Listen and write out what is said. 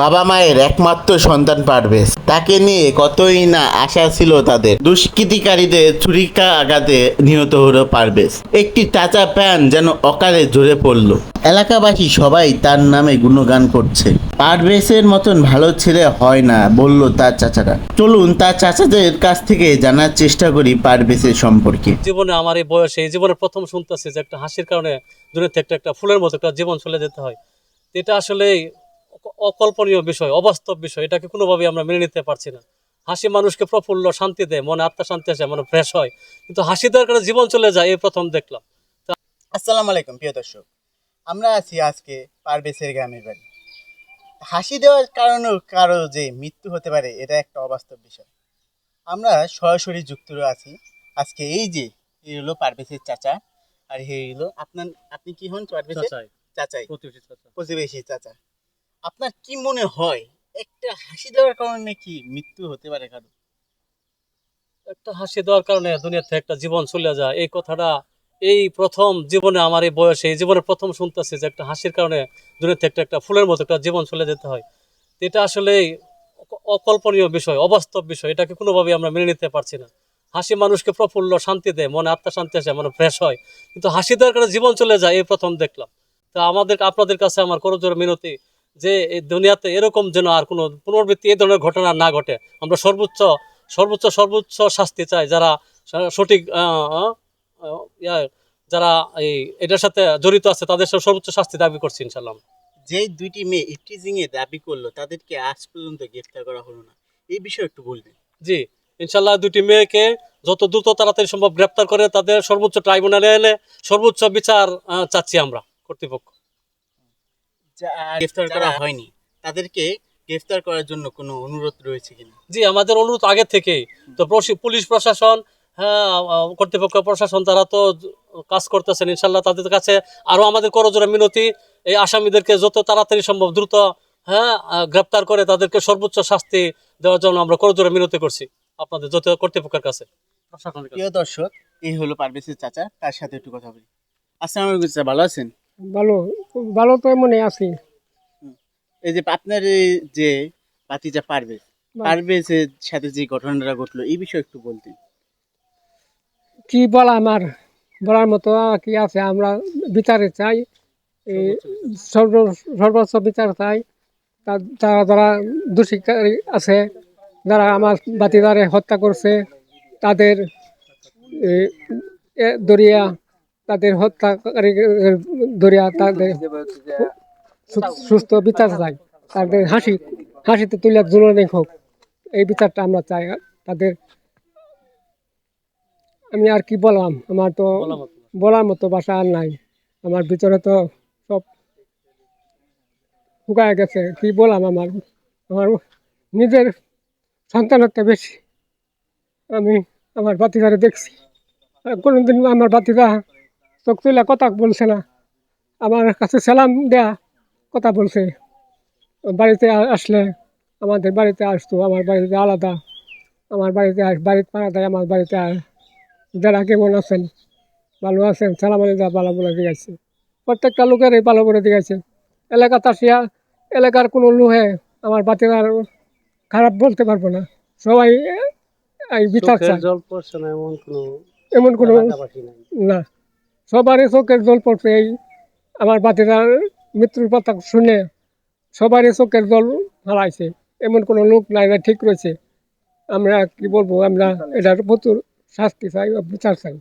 বাবা মায়ের একমাত্র সন্তান পারভেজ তাকে নিয়ে কতই না আশা ছিল তাদের। দুষ্কৃতিকারীদের ছুরিকা আঘাতে নিহত হলো পারভেজ। একটি টাচা প্যান যেন অকালে ঝরে পড়ল। এলাকাবাসী সবাই তার নামে গুণগান করছে। পারভেজের মতন ভালো ছেলে হয় না, বলল তার চাচারা। চলুন তার চাচাদের কাছ থেকে জানার চেষ্টা করি পারভেজের সম্পর্কে। জীবনে আমার এই বয়সে, এই জীবনের প্রথম শুনতেছে যে একটা হাসির কারণে দূরে থেকে একটা ফুলের মতো একটা জীবন চলে যেতে হয়। এটা আসলে অকল্পনীয় বিষয় অবাস্তব বিষয় এটাকে কোনোভাবেই আমরা মেনে নিতে পারছি না। হাসি মানুষকে প্রফুল্ল শান্তি দেয় মনে আত্মা শান্তি আসে মনে ফ্রেশ হয়। কিন্তু হাসি দেওয়ার কারণে জীবন চলে যায় এই প্রথম দেখলাম। আসসালামু আলাইকুম প্রিয় দর্শক। আমরা আছি আজকে পারভেজের গ্রামের বাড়ি। হাসি দেওয়ার কারণেও কারও যে মৃত্যু হতে পারে এটা একটা অবাস্তব বিষয়। আমরা সরাসরি যুক্ত আছি। আজকে এই যে এই হলো পারভেজের চাচা আর এই হলো আপনার আপনি কি হন পারভেজের? চাচাই, চাচাই। প্রতিবেশী চাচা। প্রতিবেশী চাচা। আপনার কি মনে হয়, একটা হাসি দেওয়ার কারণে কি মৃত্যু হতে পারে কারও? একটা হাসি দেওয়ার কারণে দুনিয়া থেকে একটা জীবন চলে যায়। এই কথাটা এই প্রথম জীবনে আমার এই বয়সে, এই জীবনের প্রথম শুনতেছি যে একটা হাসির কারণে দুনিয়া থেকে একটা ফুলের মতো একটা জীবন চলে যেতে হয়। এটা আসলে অকল্পনীয় বিষয়, অবাস্তব বিষয়। এটাকে কোনোভাবেই আমরা মেনে নিতে পারছি না। হাসি মানুষকে প্রফুল্ল শান্তি দেয়, মনে আত্মা শান্তি আসে, মনে ফ্রেশ হয়। কিন্তু হাসি দেওয়ার কারণে জীবন চলে যায়, এই প্রথম দেখলাম। তো আমাদের, আপনাদের কাছে আমার করজোর মিনতি? যে এই দুনিয়াতে এরকম যেন আর কোনো পুনরাবৃত্তি এই ধরনের ঘটনা না ঘটে। আমরা সর্বোচ্চ সর্বোচ্চ সর্বোচ্চ শাস্তি চাই যারা সঠিক যারা এই এটার সাথে জড়িত আছে তাদের সর্বোচ্চ শাস্তি দাবি করছি ইনশাল্লাহ যে দুইটি মেয়ে ইফটিজিং এ দাবি করল তাদেরকে আজ পর্যন্ত গ্রেফতার করা হলো না। এই বিষয়ে একটু বলবেন। জি ইনশাল্লাহ দুটি মেয়েকে যত দ্রুত তাড়াতাড়ি সম্ভব গ্রেপ্তার করে তাদের সর্বোচ্চ ট্রাইব্যুনালে এনে সর্বোচ্চ বিচার চাচ্ছি আমরা কর্তৃপক্ষ। গ্রেফতার করা হয়নি তাদেরকে গ্রেফতার করার জন্য কোনো অনুরোধ রয়েছে কিনা? জি আমাদের অনুরোধ আগে থেকেই তো পুলিশ প্রশাসন হ্যাঁ কর্তৃপক্ষ প্রশাসন তারা তো কাজ করতেছেন ইনশাল্লাহ তাদের কাছে আরও আমাদের করজোড়া মিনতি। এই আসামিদেরকে যত তাড়াতাড়ি সম্ভব দ্রুত হ্যাঁ গ্রেপ্তার করে তাদেরকে সর্বোচ্চ শাস্তি দেওয়ার জন্য আমরা করজোড়া মিনতি করছি আপনাদের যত কর্তৃপক্ষের কাছে। প্রিয় দর্শক এই হলো পারভেজের চাচা তার সাথে একটু কথা বলি। আসসালামু আলাইকুম ভালো আছেন? ভালো ভালো তো মনে আছি। এই যে আপনার এই যে বাতিজা পারভেজ পারভেজের সাথে যে ঘটনাটা ঘটলো এই বিষয়ে একটু বলতেন। কি বলা আমার? বলার মতো কি আছে আমরা বিচারে চাই সর্ব সর্বোচ্চ বিচার চাই। তা- যারা যারা দোষীকারী আছে যারা আমার বাতিদারে হত্যা করছে তাদের দরিয়া তাদের হত্যাকারী দরিয়া তাদের সুস্থ বিচার চাই। তাদের হাসি হাসিতে তুলে জুলনে হোক। এই বিচারটা আমরা চাই। তাদের আমি আর কি বললাম? আমার তো বলার মতো ভাষা আর নাই। আমার ভিতরে তো সব শুকায় গেছে। কি বললাম আমার? আমার নিজের সন্তানত্ব বেশি। আমি আমার বাতিদারে দেখছি। কোনোদিন আমার বাতিদা চোখ তুলে কথা বলছে না। আমার কাছে সালাম দেয়া কথা বলছে। বাড়িতে আসলে আমাদের বাড়িতে আসতো আমার বাড়িতে আলাদা। আমার বাড়িতে আস বাড়িতে পাড়া দেয় আমার বাড়িতে আস যারা কেমন আছেন ভালো আছেন সালাম আলী দা ভালো বলে দিয়ে গেছে প্রত্যেকটা লোকেরই ভালো বলে দিয়ে এলাকা তাসিয়া এলাকার কোনো লোহে আমার বাতির আর খারাপ বলতে পারব না। সবাই এই বিচার এমন কোনো না। সবারই চোখের জল পড়ছে এই আমার বাতিদার মৃত্যুর কথা শুনে সবারই চোখের জল হারাইছে। এমন কোনো লোক নাই না ঠিক রয়েছে। আমরা কি বলব, আমরা এটার প্রচুর শাস্তি চাই বিচার চাই।